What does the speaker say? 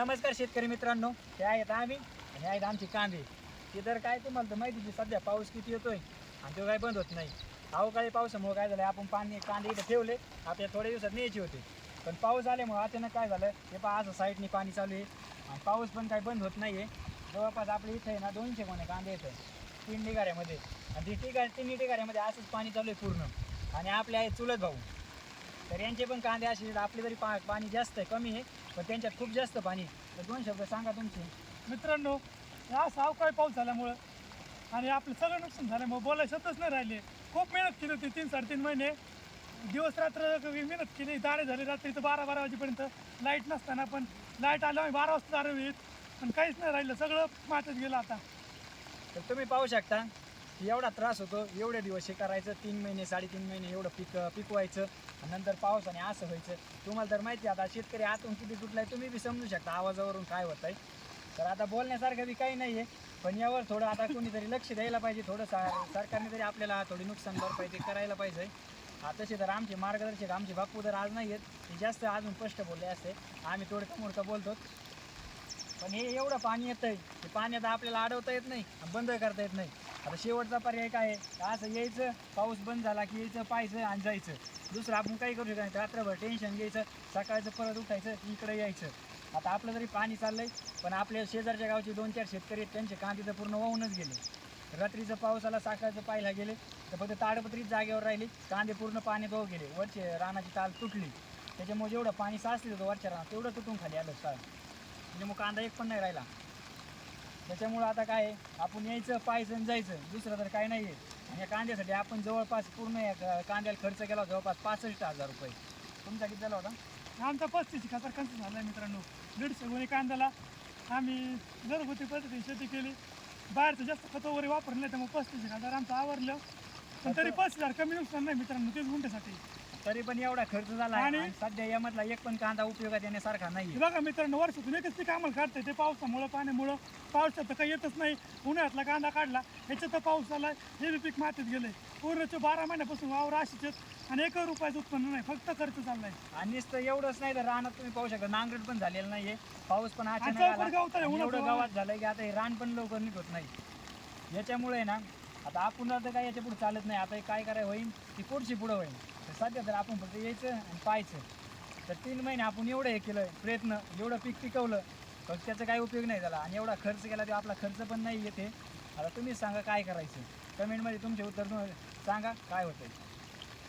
नमस्कार शेतकरी मित्रांनो. हे आहेत आम्ही आणि हे आहेत आमचे कांदे. ते तर काय तुम्हाला तर माहिती की सध्या पाऊस किती येतोय आणि तो काय बंद होत नाही. अवकाळी पावसामुळे काय झालं आपण पाणी कांदे इथे ठेवले. आपल्या थोड्या दिवसात न्यायचे होते. पण पाऊस आल्यामुळे अचानक काय झालं हे पहा असं साईडनी पाणी चालू आहे. आणि पाऊस पण काय बंद होत नाही आहे जवळपास आपल्या इथे आहे ना दोनशे कोणे कांदे येतं तीन ढिगाऱ्यामध्ये. आणि ती टिगा तिन्ही ढिगाऱ्यामध्ये असंच पाणी चालू आहे पूर्ण. आणि आपले आहे चुलत भाऊ. तर यांचे पण कांदे असे. आपले तरी पा पाणी जास्त आहे कमी आहे पण त्यांच्यात खूप जास्त पाणी आहे. तर दोन शब्द सांगा तुमचे. मित्रांनो हा अवकाळी पाऊस झाल्यामुळं आणि आपलं सगळं नुकसान झाल्यामुळे बोलायला शब्दच नाही राहिले. खूप मेहनत केली होती तीन साडेतीन महिने. दिवस रात्र मेहनत केली. दारे झाले रात्री तर बारा बारा वाजेपर्यंत लाइट नसताना पण लाइट आल्यामुळे बारा वाजता दारू येत पण काहीच नाही राहिलं सगळं मातच गेलं आता. तर तुम्ही पाहू शकता. एवढा त्रास होतो एवढे दिवस हे करायचं तीन महिने साडेतीन महिने एवढं पीक पिकवायचं नंतर नंतर पावसाने असं व्हायचं. तुम्हाला तर माहिती आहे आता शेतकरी आतून किती तुटलाय तुम्ही बी समजू शकता आवाजावरून काय होत आहे तर आता बोलण्यासारखं बी काही नाही आहे पण यावर थोडं आता कोणीतरी लक्ष द्यायला पाहिजे थोडं सा सरकारने तरी आपल्याला थोडी नुकसान भरपाई ते करायला पाहिजे. हा तसे तर आमचे मार्गदर्शक आमचे बापू तर आज नाही आहेत ते जास्त अजून स्पष्ट बोलले असते. आम्ही थोडं मोडकं बोलतो. पण हे एवढं पाणी येतंय ते पाणी आता आपल्याला अडवता येत नाही बंद करता येत नाही. आता शेवटचा पर्याय काय आहे? असं यायचं? पाऊस बंद झाला की यायचं पाहायचं आणि जायचं. दुसरं आपण काही करू शकत नाही? रात्रभर टेन्शन घ्यायचं सकाळचं परत उठायचं इकडे यायचं. आता आपलं जरी पाणी चाललंय पण आपल्या शेजारच्या गावचे दोन चार शेतकरी आहेत त्यांचे कांदे तर पूर्ण वाहूनच गेले. रात्रीचं पाऊस आला सकाळचं पाहायला गेले तर फक्त ताडपत्रीच जागेवर राहिली. कांदे पूर्ण पाण्यात वाहू गेले. वरचे रानाची ताल तुटली. त्याच्यामुळे जेवढं पाणी साचलं होतं वरच्या रानात तेवढं तुटून खाली आलं ताळ म्हणजे मग कांदा एक पण नाही राहिला. त्याच्यामुळं आता काय आहे, आपण यायचं पाहायचं आणि जायचं. दुसरं तर काय नाही आहे आणि या कांद्यासाठी आपण जवळपास पूर्ण या क- कांद्याला खर्च केला होता जवळपास पासष्ट हजार रुपये. तुमचा किती झाला होता? आमचा पस्तीस खातर कंच झाला आहे मित्रांनो. दीडशे गुणी कांद्याला आम्ही घरगुती पद्धतीने शेती केली. बाहेरचं जास्त खत वगैरे वापरलं नाही त्यामुळे पस्तीस हजार आमचं आवरलं. पण तरी पस्तीस हजार कमी नुकसान नाही मित्रांनो तीस गुंठ्यासाठी. तरी पण एवढा खर्च झाला आणि- आणि सध्या यामधला एक पण कांदा उपयोगात येण्यासारखा नाही बघा मित्रांनो वर्षातून एकच पीक आम्हाला काढतंय ते पावसामुळं पाण्यामुळं. पावसात तर काही येतच नाही. उन्हाळ्यातला कांदा काढला ह्याच्यात तर पाऊस आलाय हे बी पीक मातीत गेलंय. पूर्णचे बारा महिन्यापासून वावर अशीच आणि एक रुपयाचं उत्पन्न नाही फक्त खर्च चाललाय. आणि नुसतं एवढंच नाही तर रानात तुम्ही पाहू शकता नांगरट पण झालेलं नाहीये. पाऊस पण अचानक आणि आला. चौपट गवत आहे, आणि उन्हाचं एवढं. गावात झालंय की आता हे रान पण लवकर निघत नाही. याच्यामुळे ना आता आपण आता काय याच्यापुढे चालत नाही. आता हे काय करायला होईल ती पुढची पुढं होईल तर सध्या तर आपण फक्त यायचं आणि पाहायचं. तर तीन महिने आपण एवढं हे केलं प्रयत्न एवढं पीक पिकवलं पण त्याचा काही उपयोग नाही झाला. आणि एवढा खर्च केला ते आपला खर्च पण नाही येते आता तुम्हीच सांगा काय करायचं. कमेंटमध्ये तुमचे उत्तर सांगा काय होतंय.